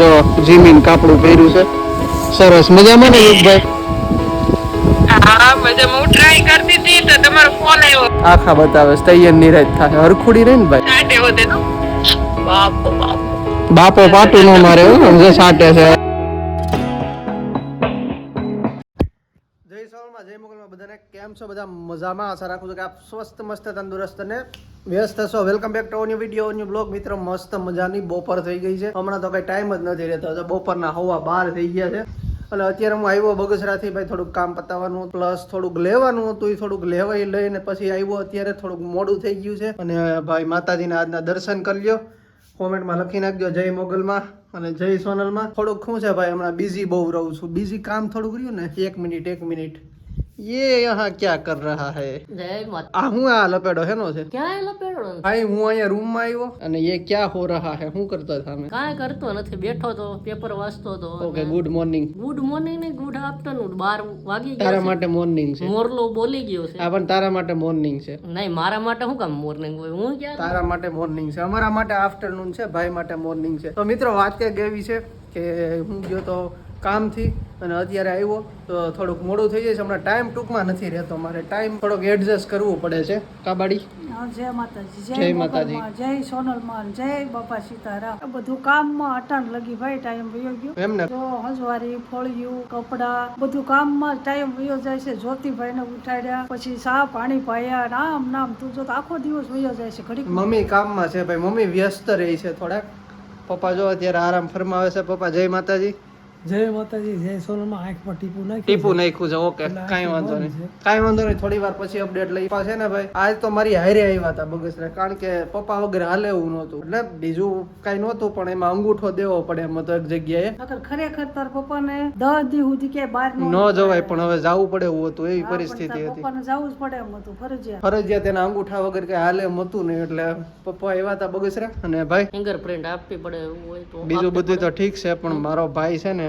જો જીમીન કાપડું પહેર્યું છે. સરસ મજામાં ને યુગભાઈ હા મજામાં. હું ટ્રાય કરતી હતી તો તમારો ફોન આવ્યો. આખા બતાવે તૈયાર નિરાજ થાય. હરખુડી રહી ને ભાઈ? સાટે હોતે તો. બાપ બાપ. બાપો પાટું નો મારે જે સાટે છે. મોગલમાં બધાને કેમ છો? બધા મજામાં? આશા રાખું છું કે આપ સ્વસ્થ, મસ્ત, તંદુરસ્ત અને વ્યસ્ત છો. Welcome back to new video new blog મિત્ર, મસ્ત મજાની બપોર થઈ ગઈ છે. હમણાં તો કઈ ટાઈમ જ નથી રહેતો. તો બપોરના હવા બાર થઈ ગયા છે. અને અત્યારે હું આવ્યો બગસરાથી ભાઈ થોડુંક કામ પતાવવાનું પ્લસ થોડુંક લેવાનું હતું. એ થોડુંક લેવાઈ લઈને પછી આવ્યો અત્યારે થોડુંક મોડું થઈ ગયું છે. અને ભાઈ માતાજીના આજના દર્શન કરી લ્યો. કોમેન્ટમાં લખી નાખજો જય મોગલમાં અને જય સોનલમાં. થોડુંક શું છે ભાઈ, હમણાં બિઝી બહુ રહું છું. બિઝી કામ થોડુંક રહ્યું ને, એક મિનિટ એક મિનિટ ये यहाँ क्या कर रहा है જય માતા આ હું આ લપેડો હેનો છે ક્યાંય લપેડો નથી ભાઈ હું અહીંયા રૂમમાં આવ્યો અને ये क्या हो रहा है શું કરતો था મેં કાંઈ કરતો નથી બેઠો તો પેપર વાંચતો તો okay good morning good morning ને ગુડ આફ્ટરનૂન બાર વાગી તારા ગયા માટે મોર્નિંગ છે છે મોરલો બોલી ગયો છે આ પણ તારા માટે મોર્નિંગ છે નહીં મારા માટે શું કામ મોર્નિંગ હોય હું ક્યાં તારા માટે મોર્નિંગ છે અમારા માટે આફ્ટરનૂન છે ભાઈ માટે મોર્નિંગ છે તો મિત્રો વાત કે એવી છે કે હું ગયો તો કામથી અને અત્યારે આવ્યો તો થોડુંક મોડું થઈ જાય છે. હમણાં ટાઈમ ટૂંકમાં નથી રહેતો મારે. ટાઈમ થોડોક એડજસ્ટ કરવું પડે છે. કાબાડી? જય માતાજી. જય માતાજી. જય સોનલમાં જય બાપા સીતારામ. બધું કામમાં અટાણ લગી ભાઈ ટાઈમ વયો ગયો. એમને જો હંસવારી ફળિયું કપડા બધું કામમાં ટાઈમ વયો જાય છે. જ્યોતિભાઈ ને ઉઠાડ્યા પછી સા પાણી પાયા નામ નામ તું જો આખો દિવસ વયો જાય છે ઘડીક. મમ્મી કામમાં છે ભાઈ. મમ્મી વ્યસ્ત રહી છે થોડાક. પપ્પા જો અત્યારે આરામ ફરમાવે છે. પપ્પા જય માતાજી. જય માતાજી જય સોનલમાં આંખ પર ટીપું નાખ્યું ટીપું નાખ્યું છે ઓકે કાંઈ વાંધો નહીં. કાંઈ વાંધો નહીં થોડી વાર પછી અપડેટ લઈ પાસે ને ભાઈ. આજ તો મારી હારે આવ્યા હતા બગસરે કારણ કે પપ્પા વગર હાલે એવું નહોતું. એટલે બીજું કાંઈ નહોતું પણ એમાં અંગૂઠો દેવો પડે એમ તો એક જગ્યાએ. ખરેખર તાર પપ્પાને દસ દી સુધી કે બહાર ન જવાય પણ હવે જવું પડે એવું હતું એવી પરિસ્થિતિ હતી. પપ્પાને જવું જ પડે એમ હતું ફરજિયાત. ફરજિયાત એના અંગૂઠા વગર કઈ હાલે એમ હતું નહીં એટલે પપ્પા આવ્યા હતા બગસરે. અને ભાઈ ફિંગરપ્રિન્ટ આપવી પડે એવું હોય તો. બીજું બધું તો ઠીક છે પણ મારો ભાઈ છે ને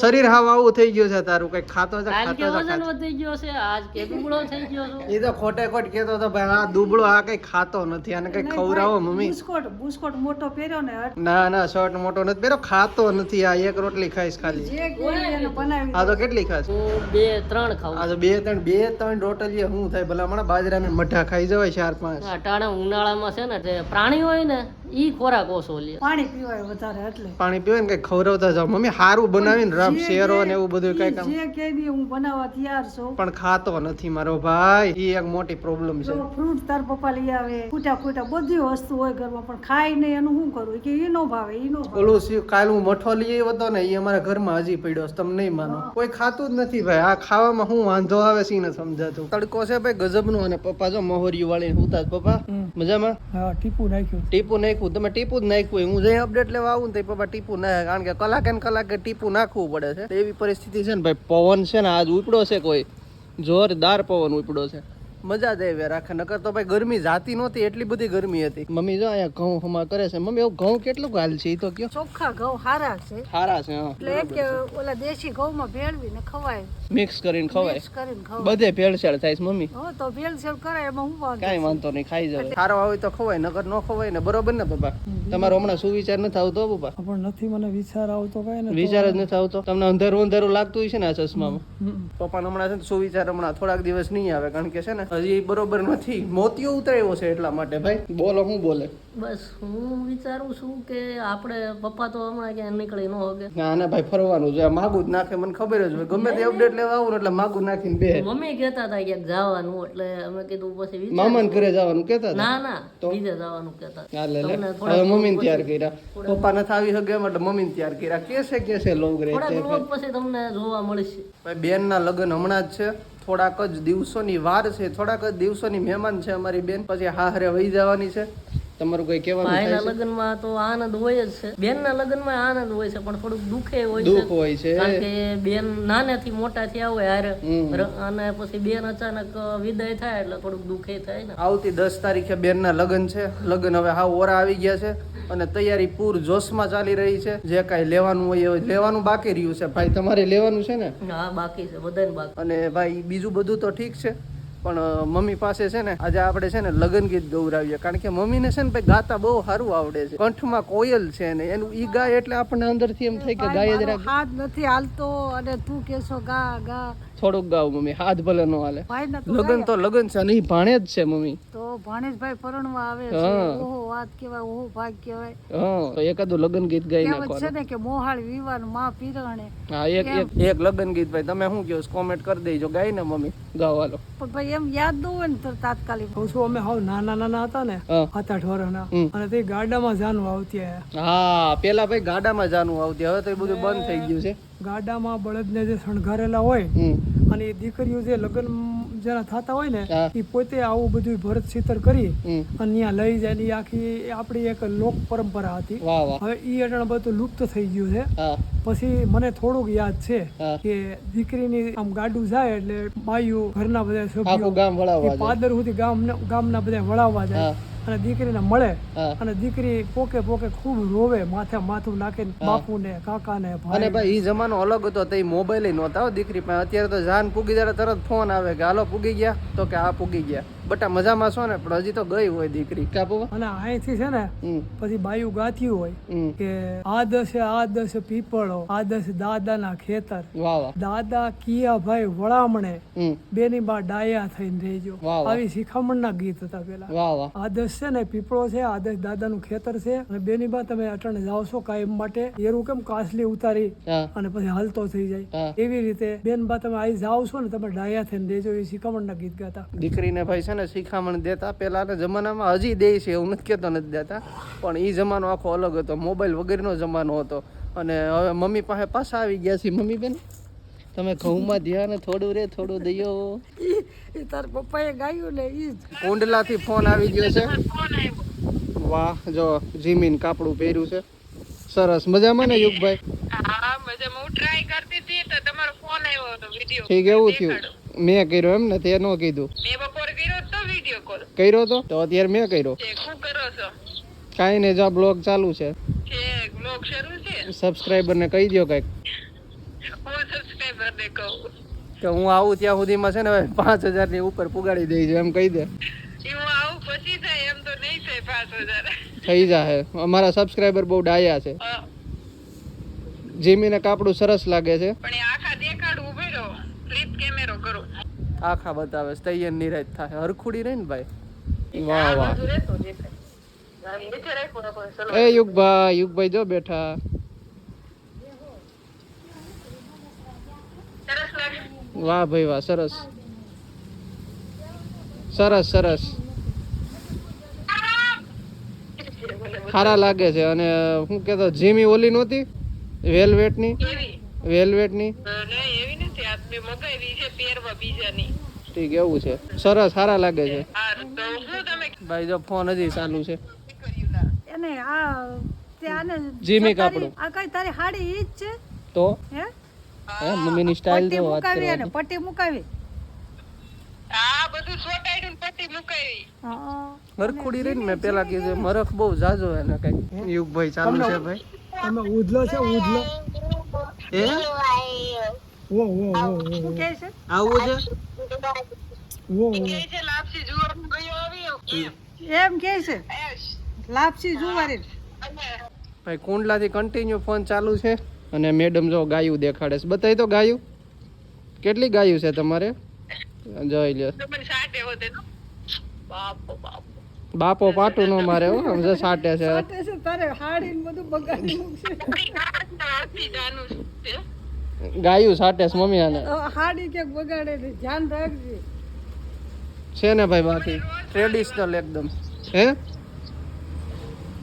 શરીર હાવ આવું થઈ ગયું છે તારું કઈ ખાતો છે ખાતો વજન વધી ગયો છે? આજ કે દુબળો થઈ ગયો છું? એ તો ખોટે ખોટ કેતો હતો ભાઈ આ દુબળો આ કઈ ખાતો નથી અને કઈ ખવરાવો મમ્મી. બુસ્કોટ બુસ્કોટ મોટો પહેર્યો ને ના ના શર્ટ મોટો નથી પહેર્યો ખાતો નથી આ એક રોટલી ખાઈશ ખાલી. જે કેવી એને બનાવી આ તો કેટલી ખાશ હું બે ત્રણ ખાવ આ તો બે ત્રણ બે ત્રણ રોટલી હું થાય ભલા હમણાં બાજરાના મઠા ખાઈ જવાય ચાર પાંચ. આ ઉનાળામાં છે ને જે પ્રાણી હોય ને ઈ ખોરાક ઓછો લે. પાણી પીવાય વધારે એટલે. પાણી પીવાય ને કઈ ખવડાવતા જાવ મમ્મી સારું બનાવીને રામ શેરો ને એવું બધું કઈ કામ. જે કે દી હું બનાવવા તૈયાર છું. પણ ખાતો નથી મારો ભાઈ. ઈ એક મોટી પ્રોબ્લેમ છે. ફ્રૂટ તાર પપ્પા લઈ આવે ફૂટા ફૂટા બધી વસ્તુ હોય ઘરમાં પણ ખાય નહીં એનું શું કરું? કે ઈ નો ભાવે ઈ નો ભાવે. ઓલું કાલ હું મઠો લઈ આવ્યો હતો ને એ અમારા ઘરમાં હજી પડ્યો છે. તમે નહીં માનો. કોઈ ખાતું જ નથી ભાઈ. આ ખાવામાં હું વાંધો આવે છે ને સમજાતું. તડકો છે ભાઈ ગજબનો અને પપ્પા જો મોહરી વાળીને હુતા જ પપ્પા. મજામાં? હા ટીપુ નાખ્યું. ટીપુ નાખ્યું. તમે ટીપું જ નાખ્યું. હું જઈ અપડેટ લેવા આવું ને તો ટીપું નાખે. કારણ કે કલાકે ને કલાકે ટીપું નાખવું પડે છે. એવી પરિસ્થિતિ છે ને ભાઈ, પવન છે ને આજ ઉપડો છે કોઈ? જોરદાર પવન ઉપડો છે. મજા જ આવી રાખે. નકર તો ભાઈ ગરમી જાતી નહોતી એટલી બધી ગરમી હતી. મમ્મી જો અહીંયા ઘઉં હમા કરે છે. મમ્મી એવું ઘઉં કેટલું હાલ છે? એ તો કયો. ચોખ્ખા ઘઉં હારા છે. હારા છે હા. એટલે કે ઓલા દેશી ઘઉંમાં ભેળવીને ખવાય. મિક્સ કરીને ખવાય. મિક્સ કરીને ખવાય. બધે ભેળસેળ થાય છે મમ્મી. હો તો ભેળસેળ કરાય એમાં હું વાંધો કાંઈ વાંધો નહીં ખાઈ જાય સારો હોય તો ખવાય નકર ન ખવાય ને. બરોબર ને પપ્પા? તમારો હમણાં સુવિચાર નથી આવતો પપ્પા? પણ નથી મને વિચાર આવતો કઈ ને વિચાર જ નથી આવતો. તમને અંધારું અંધારું લાગતું હશે છે ને આ ચશ્મામાં? પપ્પાને હમણાં છે ને સુવિચાર હમણાં થોડાક દિવસ નહીં આવે કારણ કે છે ને હજી બરોબર નથી. મોતિયો ઉતરાયો છે એટલા માટે ભાઈ. બોલો હું બોલે? બસ હું વિચારું છું કે આપણે પપ્પા તો હમણાં ક્યાંય નીકળી ન હોગે. ના ના ભાઈ ફરવાનું છે. માગું જ નાખે મને ખબર જ હોય. ગમે તે અપડેટ લેવા આવું એટલે માગું નાખીને બે. મમ્મી કહેતા હતા ક્યાંક જવાનું એટલે અમે કીધું પછી મામાને ઘરે જવાનું કેતા હતા? ના ના બીજે જવાનું કહેતા હા, લે. હવે મમ્મીને તૈયાર કર્યા. પપ્પા નથી આવી શકે એટલે મમ્મીને તૈયાર કર્યા. કે છે કે છે લોગ રે થોડાક પછી તમને જોવા મળશે. ભાઈ બેનના લગ્ન હમણાં જ છે. થોડાક જ દિવસોની વાર છે, થોડાક જ દિવસોની મહેમાન છે અમારી બેન, પછી હાહરે વહી જવાની છે. તમારું કઈ કહેવાનું થાય ભાઈના લગ્નમાં તો આનંદ હોય જ છે. બેનના લગ્નમાં આનંદ હોય છે પણ થોડુંક દુખે હોય છે. દુઃખ હોય છે. કારણ કે બેન નાનેથી મોટા થયા હોય હારે. અને પછી બેન અચાનક વિદાય થાય એટલે થોડુંક દુખે થાય ને. આવતી દસ તારીખે બેનના લગ્ન છે. લગ્ન હવે હાવ ઓરા આવી ગયા છે અને તૈયારી પૂર જોશમાં ચાલી રહી છે. જે કાંઈ લેવાનું હોય એ લેવાનું બાકી રહ્યું છે. ભાઈ તમારે લેવાનું છે ને? હા બાકી છે. બધાને બાકી. અને ભાઈ બીજું બધું તો ઠીક છે. પણ મમ્મી પાસે છે ને આજે આપણે છે ને લગ્ન ગીત ગૌરાવીએ કારણ કે મમ્મીને છે ને ભાઈ ગાતા બહુ સારું આવડે છે. કંઠમાં કોયલ છે ને એનું ઈ ગાય એટલે આપણને અંદરથી એમ થાય કે ગાય જ હાથ નથી હાલતો અને તું કેશો ગા ગા. થોડુંક ગાવ મમ્મી. હાથ ભલે નો હાલે. ભાઈ ને તો લગન તો છે નહીં ભાણે જ છે મમ્મી. તો ભાણેજભાઈ પરણવા આવે છે. ઓહો વાત કહેવાય ઓહો ભાગ કહેવાય. હા તો એકાદું લગન ગીત ગાઈ નાખો છે ને કે મોહાળ વિવાનમાં પીરણે. હા એક એક એક લગન ગીત ભાઈ. તમે શું કહો કોમેન્ટ કરી દેજો. ગાય ને મમ્મી. ગાવાલો પણ ભાઈ એમ યાદ ન હોય ને તો તાત્કાલિક. કહું છું અમે હાવ નાના નાના હતા ને હતા હમ. અને તે ગાડામાં જાનું આવતી હા. પેલા ભાઈ ગાડામાં જાનું આવતી હવે તો એ બધું બંધ થઈ ગયું છે. ગાડામાં બળદને જે શણગારેલા હોય અને એ દીકરીઓ જે લગ્ન જેના થતા હોય ને એ પોતે આવું બધું ભરત ચિત્ર કરી અને ત્યાં લઈ જાય ને આખી આપણી એક લોક પરંપરા હતી. હવે ઈ અટણ બધું લુપ્ત થઈ ગયું છે. પછી મને થોડુંક યાદ છે. કે દીકરીની આમ ગાડું જાય એટલે બાયું ઘરના બધા સભ્યો ગામ વળાવવા એ પાદર સુધી ગામ ગામના બધા વળાવવા જાય. અને દીકરીને મળે અને દીકરી પોકે પોકે ખૂબ રોવે માથે માથું નાખીને બાપુને કાકાને અને ભાઈ એ જમાનો અલગ હતો તો મોબાઈલ નહોતા દીકરી પાસે. અત્યારે તો જાન પૂગી ત્યારે તરત ફોન આવે કે હાલો પૂગી ગયા? તો કે આ પૂગી ગયા. બટા મજામાં છો ને પણ હજી તો ગઈ હોય દીકરી. કાપુ અને અહીંથી છે ને પછી બાયું ગાથ્યું હોય કે આ આ દસે પીપળો આ દાદા દાદાના ખેતર. દાદા કિયા ભાઈ વળામણે. બેની બા ડાયા થઈને રહેજો. આવી શિખામણના ગીત હતા પેલા. વાહ આદર્શ છે ને પીપળો છે આદર્શ દાદાનું ખેતર છે અને બેની બા તમે અટણ જાઓ છો કાયમ માટે. એરું કેમ કાસલી ઉતારી અને પછી હલતો થઈ જાય. એવી રીતે બેન બા તમે અહીં જાઓ છો ને તમે ડાયા થઈને દેજો. એ શિખામણના ગીત ગાતા. દીકરીને ભાઈ છે ને શિખામણ દેતા. પેલાના જમાનામાં હજી દે છે એવું નથી કેતો નથી દેતા. પણ એ જમાનો આખો અલગ હતો. મોબાઈલ વગેરેનો જમાનો હતો. અને હવે મમ્મી પાસે પાછા આવી ગયા છે. મમ્મી બેન? તમે ઘઉંમાં ધ્યાન થોડું રે થોડું દયો. એ તાર પપ્પાએ ગાયું ને ઈ કુંડલાથી ફોન આવી ગયો છે. વાહ જો જીમીન કાપડું પહેર્યું છે. સરસ. મજામાં ને યુગભાઈ? હા મજામાં. હું ટ્રાય કરતી હતી તો તમારો ફોન આવ્યો હતો વિડિયો ઠીક એવું થયું. મેં કર્યો એમ ને તે ન કીધું. મેં બપોર કર્યો તો વિડિયો કોલ કર્યો તો? તો અત્યારે મેં કર્યો. શું કરો છો? કાંઈ નહીં જો બ્લોગ ચાલુ છે. કે બ્લોગ શરૂ છે? સબસ્ક્રાઈબરને કહી દયો કંઈક હું સબસ્ક્રાઇબર ને કહું કે હું આવું ત્યાં સુધીમાં છે ને હવે પાંચ હજારની ઉપર પુગાડી દઈ છે એમ કહી દે. હજાર. થઈ જાય અમારા સબસ્ક્રાઈબર બહુ ડાયા છે. જીમીને કાપડું સરસ લાગે છે. આખા બતાવે છે તૈયાર નિરાજ થાય. હરખુડી રહી ને ભાઈ? વાહ વાહ. એ યુગભાઈ યુગભાઈ જો બેઠા સરસ લાગે વાહ ભાઈ વાહ સરસ. સરસ સરસ. સારા લાગે છે અને શું કેતો જીમી ઓલી નહોતી? વેલવેટની? વેલવેટની? નહીં એવી નથી. આ મેં મગાવી છે પહેરવા બીજાની. ઠીક એવું છે. સરસ સારા લાગે છે. ભાઈ જો ફોન હજી ચાલુ છે. જીમી કાપડું. આ કઈ તારી હાડી ઈ જ છે? તો? હે? હે મમ્મીની પટ્ટી તો વાત મુકાવી અને પટ્ટી મુકાવી. આ બધું છોટાડ્યું ને પટ્ટી મુકાવી. હા. હરખુડી રહી ને મેં પેલા કીધું મરખ બહુ જાજો એને કઈ યુગભાઈ ચાલુ છે ભાઈ. તમે ઉધલો છે ઉધલો. હે? ઓ ઓ ઓ ઓ કે છે? આવું છે? ઓ ઓ કે છે લાપસી જુવાર ગયો આવ્યો. એમ. કે છે? લાપસી જુવારી. ભાઈ કુંડલાથી કન્ટિન્યુ ફોન ચાલુ છે. અને મેડમ જો ગાયું દેખાડે છે. બતાવી તો ગાયું. કેટલી ગાયું છે તમારે? જોઈ લ્યો. બાપો બાપો. બાપો પાટું નો મારે હો આમ સાટે છે. સાટે છે તારે હાડી બધું બગાડી મૂકશે. આરતી જાનું છે. ગાયું સાટે છે મમ્મી આને. હાડી કે બગાડે છે ધ્યાન રાખજે. છે ને ભાઈ બાકી? ટ્રેડિશનલ એકદમ. હે?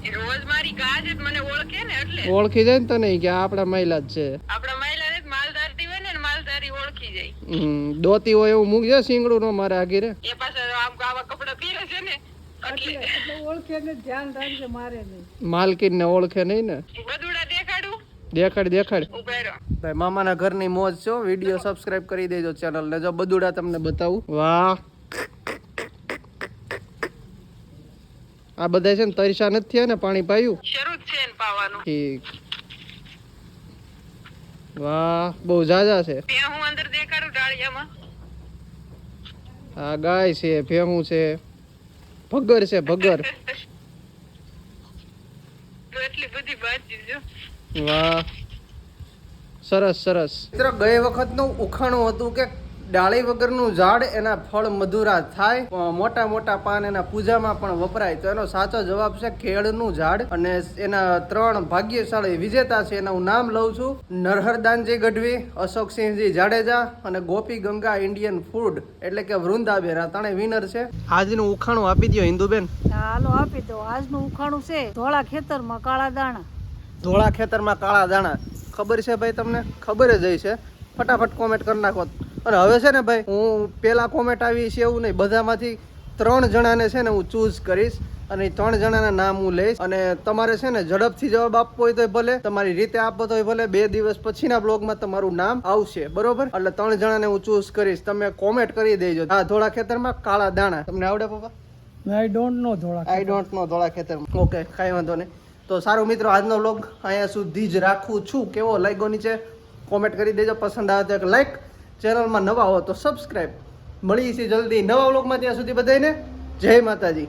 રોજ મારી ગાજ જ મને ઓળખે ને એટલે. ઓળખી જાય ને તને કે આપડા મહિલા જ છે. આપડા મહિલા ને માલધારતી હોય ને માલધારી ઓળખી જાય. દોતી હોય એવું મૂકજે સિંગડું નો મારે આગીરે. એ પાછા આમ આવા કપડા પહેરે છે ને એટલે. એટલે ઓળખે ને ધ્યાન રાખજે મારે નહીં. માલકીન ને ઓળખે નહીં ને. દેખાડ? દેખાડ ભાઈ મામાના ઘરની મોજ છો વીડિયો સબસ્ક્રાઇબ કરી દેજો ચેનલ ને. જો બદુડા તમને બતાવું. વાહ. આ બધા છે ને તરસા નથી થયા ને પાણી પાયું. શરૂ જ છે ને પાવાનું. ઠીક. વાહ બહુ જાજા છે. ત્યાં હું અંદર દેખાડું ડાળિયામાં. આ ગાય છે ભેહું છે. ભગર છે ભગર. એટલી બધી બાજી જો વાહ. સરસ સરસ. મિત્ર ગઈ વખતનું ઉખાણું હતું કે ડાળી વગરનું ઝાડ એના ફળ મધુરા થાય. મોટા મોટા પાન એના પૂજામાં પણ વપરાય. તો એનો સાચો જવાબ છે કેળનું ઝાડ. અને એના ત્રણ ભાગ્યશાળી વિજેતા છે એના હું નામ લઉં છું. નરહરદાનજી ગઢવી અશોકસિંહજી જાડેજા અને ગોપી ગંગા ઇન્ડિયન ફૂડ. એટલે કે વૃંદાબેન. આ ત્રણે વિનર છે. આજનું ઉખાણું આપી દો હિન્દુબેન. હાલો આપી દો આજનું ઉખાણું છે ધોળા ખેતરમાં કાળા દાણા. ધોળા ખેતરમાં કાળા દાણા. ખબર છે ભાઈ તમને? ખબર જ છે. ફટાફટ કોમેન્ટ કરી નાખો. અને હવે છે ને ભાઈ હું પેલા કોમેન્ટ આવી છે એવું નહીં. બધામાંથી ત્રણ જણાને છે ને હું ચૂઝ કરીશ અને ત્રણ જણાના નામ હું લઈશ. અને તમારે છે ને ઝડપથી જવાબ આપવો હોય તો ભલે તમારી રીતે આપવો તો ભલે. બે દિવસ પછીના બ્લોગમાં તમારું નામ આવશે બરોબર? એટલે ત્રણ જણાને હું ચૂઝ કરીશ. તમે કોમેન્ટ કરી દેજો. હા ધોળા ખેતરમાં કાળા દાણા. તમને આવડે પપ્પા આઈ ડોન્ટ નો ધોળા આઈ ડોન્ટ નો ધોળા ખેતરમાં. ઓકે કાંઈ વાંધો નહીં. તો સારું મિત્રો આજનો વ્લોગ અહીંયા સુધી જ રાખું છું. કેવો લાગ્યો નીચે? કોમેન્ટ કરી દેજો. પસંદ આવે તો એક લાઈક ચેનલમાં નવા હો તો સબસ્ક્રાઈબ મળીએ છીએ જલ્દી નવા વ્લોગમાં ત્યાં સુધી બધાને જય માતાજી.